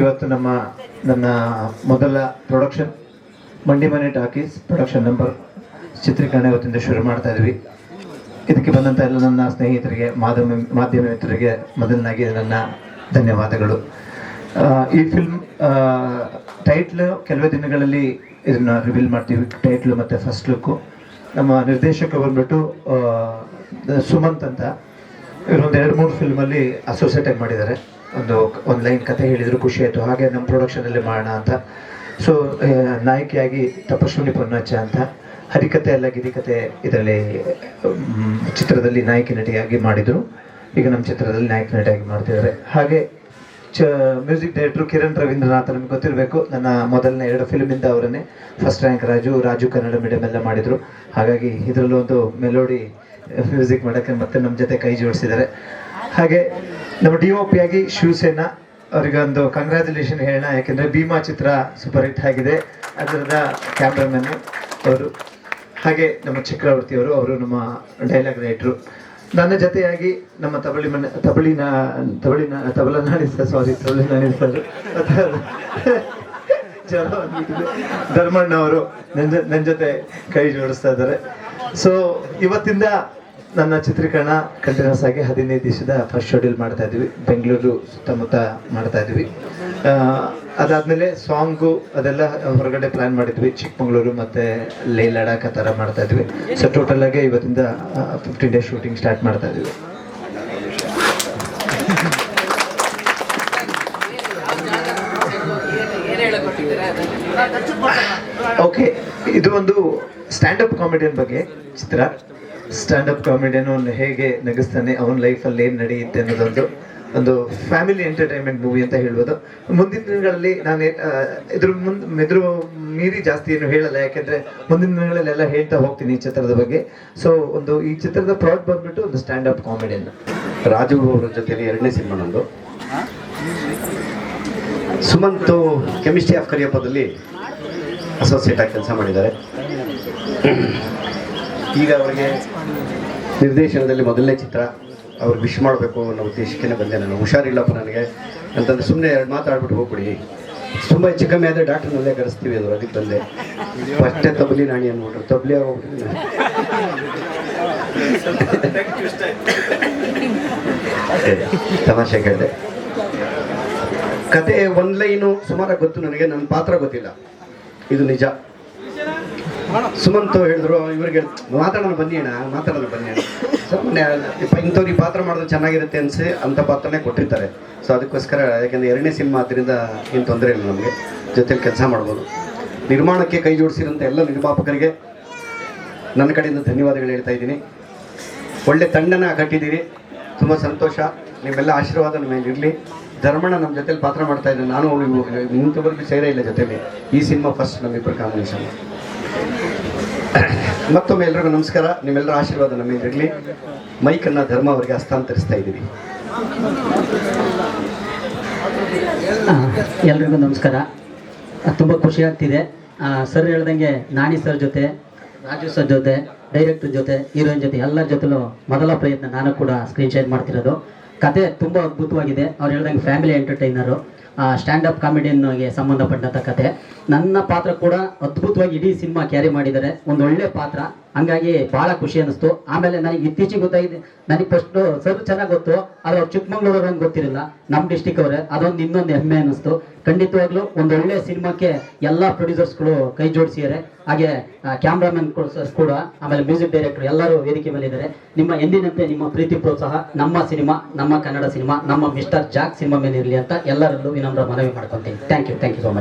ಇವತ್ತು ನಮ್ಮ, ನನ್ನ ಮೊದಲ ಪ್ರೊಡಕ್ಷನ್ ಮಂಡಿ ಮನೆ ಟಾಕೀಸ್ ಪ್ರೊಡಕ್ಷನ್ ನಂಬರ್ ಚಿತ್ರೀಕರಣ ಇವತ್ತಿಂದ ಶುರು ಮಾಡ್ತಾ ಇದ್ವಿ. ಇದಕ್ಕೆ ಬಂದಂಥ ಎಲ್ಲ ನನ್ನ ಸ್ನೇಹಿತರಿಗೆ, ಮಾಧ್ಯಮ ಮಾಧ್ಯಮ ಮಿತ್ರರಿಗೆ ಮೊದಲನಾಗಿ ನನ್ನ ಧನ್ಯವಾದಗಳು. ಈ ಫಿಲ್ಮ್ ಟೈಟ್ಲ್ ಕೆಲವೇ ದಿನಗಳಲ್ಲಿ ಇದನ್ನು ರಿವೀಲ್ ಮಾಡ್ತೀವಿ. ಟೈಟ್ಲು ಮತ್ತು ಫಸ್ಟ್ ಲುಕ್ಕು ನಮ್ಮ ನಿರ್ದೇಶಕ ಬಂದ್ಬಿಟ್ಟು ಸುಮಂತ್ ಅಂತ. ಇವರೊಂದು ಎರಡು, ಮೂರು ಫಿಲ್ಮಲ್ಲಿ ಅಸೋಸಿಯೇಟ್ ಆಗಿ ಮಾಡಿದ್ದಾರೆ. ಒಂದು ಒಂದು ಲೈನ್ ಕತೆ ಹೇಳಿದ್ರು ಖುಷಿ ಆಯಿತು. ಹಾಗೆ ನಮ್ಮ ಪ್ರೊಡಕ್ಷನಲ್ಲಿ ಮಾಡೋಣ ಅಂತ. ಸೊ ನಾಯಕಿಯಾಗಿ ತಪಸ್ವಿನಿ ಪೊನ್ನಚ್ಚ ಅಂತ. ಹರಿಕತೆ ಅಲ್ಲ ಗಿರಿಕತೆ ಇದರಲ್ಲಿ ಚಿತ್ರದಲ್ಲಿ ನಾಯಕಿ ನಟಿಯಾಗಿ ಮಾಡಿದರು. ಈಗ ನಮ್ಮ ಚಿತ್ರದಲ್ಲಿ ನಾಯಕಿ ನಟಿಯಾಗಿ ಮಾಡ್ತಿದ್ದಾರೆ. ಹಾಗೆ, ಚ, ಮ್ಯೂಸಿಕ್ ಡೈರೆಕ್ಟ್ರು ಕಿರಣ್ ರವೀಂದ್ರನಾಥ್ ನಮಗೆ ಗೊತ್ತಿರಬೇಕು. ನನ್ನ ಮೊದಲನೇ ಎರಡು ಫಿಲ್ಮಿಂದ ಅವರನ್ನೇ. First rank Raju Raju Kannada medium ಎಲ್ಲ ಮಾಡಿದರು. ಹಾಗಾಗಿ ಇದರಲ್ಲೂ ಒಂದು ಮೆಲೋಡಿ ಮ್ಯೂಸಿಕ್ ಮಾಡೋಕ್ಕೆ ಮತ್ತೆ ನಮ್ಮ ಜೊತೆ ಕೈ ಜೋಡಿಸಿದ್ದಾರೆ. ಹಾಗೆ ನಮ್ಮ ಡಿ ಒ ಪಿ ಆಗಿ ಶಿವಸೇನಾ ಅವರಿಗೆ ಒಂದು ಕಂಗ್ರ್ಯಾಚುಲೇಷನ್ ಹೇಳೋಣ. ಯಾಕೆಂದರೆ ಭೀಮಾ ಚಿತ್ರ ಸೂಪರ್ ಹಿಟ್ ಆಗಿದೆ. ಅದರದ ಕ್ಯಾಮ್ರಾಮನ್ ಅವರು. ಹಾಗೆ ನಮ್ಮ ಚಕ್ರವರ್ತಿ ಅವರು ಅವರು ನಮ್ಮ ಡೈಲಾಗ್ ರೈಟ್ರು ನನ್ನ ಜೊತೆಯಾಗಿ ನಮ್ಮ ತಬಳಿ ಮನೆ ತಬಳಿನ ತಬಳಿನ ತಬಲನಾಡಿ ಸರ್ ಸಾರಿ ತಬಲಿನಾಡಿ ಸರ್. ಧರ್ಮಣ್ಣ ಅವರು ನನ್ನ ನನ್ನ ಜೊತೆ ಕೈ ಜೋಡಿಸ್ತಾ ಇದ್ದಾರೆ. ಸೊ ಇವತ್ತಿಂದ ನನ್ನ ಚಿತ್ರೀಕರಣ ಕಂಟಿನ್ಯೂಸ್ ಆಗಿ ಹದಿನೈದು ದಿವಸದ ಫಸ್ಟ್ ಶೆಡ್ಯೂಲ್ ಮಾಡ್ತಾ ಇದ್ವಿ. ಬೆಂಗಳೂರು ಸುತ್ತಮುತ್ತ ಮಾಡ್ತಾ ಇದ್ವಿ. ಅದಾದಮೇಲೆ ಸಾಂಗು ಅದೆಲ್ಲ ಹೊರಗಡೆ ಪ್ಲಾನ್ ಮಾಡಿದ್ವಿ. ಚಿಕ್ಕಮಗಳೂರು ಮತ್ತೆ ಲೇ ಲಡಾಖ್ ಆ ಥರ ಮಾಡ್ತಾ ಇದ್ವಿ. ಸೊ ಟೋಟಲ್ ಆಗಿ ಇವತ್ತಿಂದ ಫಿಫ್ಟೀನ್ ಡೇಸ್ ಶೂಟಿಂಗ್ ಸ್ಟಾರ್ಟ್ ಮಾಡ್ತಾ ಇದ್ವಿ. ಓಕೆ ಇದು ಒಂದು ಸ್ಟ್ಯಾಂಡಪ್ ಕಾಮಿಡಿಯನ್ ಬಗ್ಗೆ ಚಿತ್ರ. ಸ್ಟ್ಯಾಂಡಪ್ ಕಾಮಿಡಿಯನ್ ಅವನು ಹೇಗೆ ನಗಿಸ್ತಾನೆ, ಅವನ ಲೈಫಲ್ಲಿ ಏನು ನಡೆಯುತ್ತೆ ಅನ್ನೋದೊಂದು, ಒಂದು ಫ್ಯಾಮಿಲಿ ಎಂಟರ್ಟೈನ್ಮೆಂಟ್ ಮೂವಿ ಅಂತ ಹೇಳ್ಬೋದು. ಮುಂದಿನ ದಿನಗಳಲ್ಲಿ ನಾನು ಇದ್ರ ಮುಂದೆ ಮೆದುರು ಮೀರಿ ಜಾಸ್ತಿ ಏನು ಹೇಳಲ್ಲ, ಯಾಕೆಂದ್ರೆ ಮುಂದಿನ ದಿನಗಳಲ್ಲೆಲ್ಲ ಹೇಳ್ತಾ ಹೋಗ್ತೀನಿ ಈ ಚಿತ್ರದ ಬಗ್ಗೆ. ಸೊ ಒಂದು ಈ ಚಿತ್ರದ ಪ್ರಾಡಕ್ಟ್ ಬಂದ್ಬಿಟ್ಟು ಒಂದು ಸ್ಟ್ಯಾಂಡ್ ಅಪ್ ಕಾಮಿಡಿಯನ್ ರಾಜು ಅವರ ಜೊತೆಯಲ್ಲಿ ಎರಡನೇ ಸಿನಿಮಾ ನಂದು ಸುಮಂತು ಕೆಮಿಸ್ಟ್ರಿ ಆಫ್ ಕರಿಯಪ್ಪದಲ್ಲಿ ಅಸೋಸಿಯೇಟ್ ಆಗಿ ಕೆಲಸ ಮಾಡಿದ್ದಾರೆ. ಈಗ ಅವರಿಗೆ ನಿರ್ದೇಶನದಲ್ಲಿ ಮೊದಲನೇ ಚಿತ್ರ ಅವ್ರಿಗೆ ವಿಶ್ ಮಾಡಬೇಕು ಅನ್ನೋ ಉದ್ದೇಶಕ್ಕೆ ಬಂದೆ ನಾನು. ಹುಷಾರಿಲ್ಲಪ್ಪ ನನಗೆ. ಅಂತಂದ್ರೆ ಸುಮ್ಮನೆ ಎರಡು ಮಾತಾಡ್ಬಿಟ್ಟು ಹೋಗ್ಬಿಡಿ. ತುಂಬ ಹೆಚ್ಚು ಕಮ್ಮಿ ಆದರೆ ಕರೆಸ್ತೀವಿ ಅದು ಅದಕ್ಕೆ ಬಂದೆ. ಫಸ್ಟೇ ತಬಲಿ ನಾಣಿ ಅಂದ್ಬಿಟ್ರು ತಬಲಿ ಆಗೋಗ್ಬಿಟ್ಟು ತಮಾಷೆ ಕೇಳಿದೆ ಕತೆ ಒನ್ ಲೈನು ಸುಮಾರಾಗಿ ಗೊತ್ತು ನನಗೆ. ನನ್ನ ಪಾತ್ರ ಗೊತ್ತಿಲ್ಲ. ಇದು ನಿಜ. ಸುಮಂತ್ ಹೇಳಿದ್ರು, ಇವ್ರಿಗೆ ಮಾತಾಡೋಣ ಬನ್ನಿ ಅಣ್ಣ, ಮಾತಾಡೋಣ ಬನ್ನಿ ಅಣ್ಣ. ಸುಮ್ಮನೆ ಇಂಥವ್ರು ಈ ಪಾತ್ರ ಮಾಡಿದ್ರೆ ಚೆನ್ನಾಗಿರುತ್ತೆ ಅನ್ಸಿ ಅಂಥ ಪಾತ್ರನೇ ಕೊಟ್ಟಿರ್ತಾರೆ. ಸೊ ಅದಕ್ಕೋಸ್ಕರ, ಯಾಕೆಂದರೆ ಎರಡನೇ ಸಿನಿಮಾ ಅದರಿಂದ ಏನು ತೊಂದರೆ ಇಲ್ಲ ನಮಗೆ. ಜೊತೆಲಿ ಕೆಲಸ ಮಾಡ್ಬೋದು. ನಿರ್ಮಾಣಕ್ಕೆ ಕೈ ಜೋಡಿಸಿರೋಂಥ ಎಲ್ಲ ನಿರ್ಮಾಪಕರಿಗೆ ನನ್ನ ಕಡೆಯಿಂದ ಧನ್ಯವಾದಗಳು ಹೇಳ್ತಾ ಇದ್ದೀನಿ. ಒಳ್ಳೆ ತಂಡನ ಕಟ್ಟಿದ್ದೀರಿ. ತುಂಬ ಸಂತೋಷ. ನಿಮ್ಮೆಲ್ಲ ಆಶೀರ್ವಾದ ನಿಮ್ಮ ಮೇಲೆ ಇರಲಿ. ಧರ್ಮಣ್ಣ ನಮ್ಮ ಜೊತೆಲಿ ಪಾತ್ರ ಮಾಡ್ತಾ ಇದ್ದೀನಿ. ನಾನು ಇಂಥವರೆಗೂ ಸೇರೇ ಇಲ್ಲ ಜೊತೆಲಿ. ಈ ಸಿನಿಮಾ ಫಸ್ಟ್ ನಮ್ಮಿಬ್ಬರು ಕಾಂಬಿನೇಷನ್ ಮತ್ತೊಮ್ಮೆ ಎಲ್ರಿಗೂ ನಮಸ್ಕಾರ. ನಿಮ್ಮೆಲ್ಲರ ಆಶೀರ್ವಾದ ನಮ್ಮ ಮೈಕನ್ನ ಧರ್ಮ ಅವರಿಗೆ ಹಸ್ತಾಂತರಿಸ್ತಾ ಇದ್ದೀವಿ. ಎಲ್ರಿಗೂ ನಮಸ್ಕಾರ. ತುಂಬ ಖುಷಿ ಆಗ್ತಿದೆ. ಸರ್ ಹೇಳ್ದಂಗೆ ನಾಣಿ ಸರ್ ಜೊತೆ, ರಾಜು ಸರ್ ಜೊತೆ, ಡೈರೆಕ್ಟರ್ ಜೊತೆ, ಹೀರೋಯಿನ್ ಜೊತೆ, ಎಲ್ಲರ ಜೊತೆಲೂ ಮೊದಲ ಪ್ರಯತ್ನ ನಾನು ಕೂಡ ಸ್ಕ್ರೀನ್ ಶೇರ್ ಮಾಡ್ತಿರೋದು. ಕತೆ ತುಂಬ ಅದ್ಭುತವಾಗಿದೆ. ಅವ್ರು ಹೇಳ್ದಂಗೆ ಫ್ಯಾಮಿಲಿ ಎಂಟರ್ಟೈನರು ಸ್ಟ್ಯಾಂಡಪ್ ಕಾಮಿಡಿಯನ್ಗೆ ಸಂಬಂಧಪಟ್ಟಂಥ ಕತೆ. ನನ್ನ ಪಾತ್ರ ಕೂಡ ಅದ್ಭುತವಾಗಿ ಇಡೀ ಸಿನಿಮಾ ಕ್ಯಾರಿ ಮಾಡಿದ್ದಾರೆ. ಒಂದು ಒಳ್ಳೆ ಪಾತ್ರ. ಹಂಗಾಗಿ ಬಹಳ ಖುಷಿ ಅನಿಸ್ತು ಆಮೇಲೆ ನನಗೆ ಇತ್ತೀಚೆಗೆ ಗೊತ್ತಾಗಿದೆ, ನನಗೆ ಫಸ್ಟ್ ಸರ್ ಚೆನ್ನಾಗಿ ಗೊತ್ತು, ಆದ್ರೆ ಅವ್ರು ಚಿಕ್ಕಮಂಗ್ಳೂರು ಗೊತ್ತಿರಲಿಲ್ಲ. ನಮ್ಮ ಡಿಸ್ಟಿಕ್ ಅವರೇ, ಅದೊಂದು ಇನ್ನೊಂದು ಹೆಮ್ಮೆ ಅನ್ನಿಸ್ತು. ಖಂಡಿತವಾಗ್ಲೂ ಒಂದು ಒಳ್ಳೆ ಸಿನಿಮಾಕ್ಕೆ ಎಲ್ಲ ಪ್ರೊಡ್ಯೂಸರ್ಸ್ಗಳು ಕೈ ಜೋಡಿಸಿದ್ದಾರೆ. ಹಾಗೆ ಕ್ಯಾಮ್ರಾಮನ್ ಕೂಡ ಆಮೇಲೆ ಮ್ಯೂಸಿಕ್ ಡೈರೆಕ್ಟರ್ ಎಲ್ಲರೂ ವೇದಿಕೆ ಮೇಲೆ ಇದ್ದಾರೆ ನಿಮ್ಮ ಎಂದಿನಂತೆ ನಿಮ್ಮ ಪ್ರೀತಿ ಪ್ರೋತ್ಸಾಹ, ನಮ್ಮ ಸಿನಿಮಾ, ನಮ್ಮ ಕನ್ನಡ ಸಿನಿಮಾ, ನಮ್ಮ ಮಿಸ್ಟರ್ ಜಾಕ್ ಸಿನಿಮಾ ಮೇಲೆ ಇರಲಿ ಅಂತ ಎಲ್ಲರಲ್ಲೂ ವಿನಮ್ರ ಮನವಿ ಮಾಡ್ಕೊತೀನಿ. Thank you thank you so much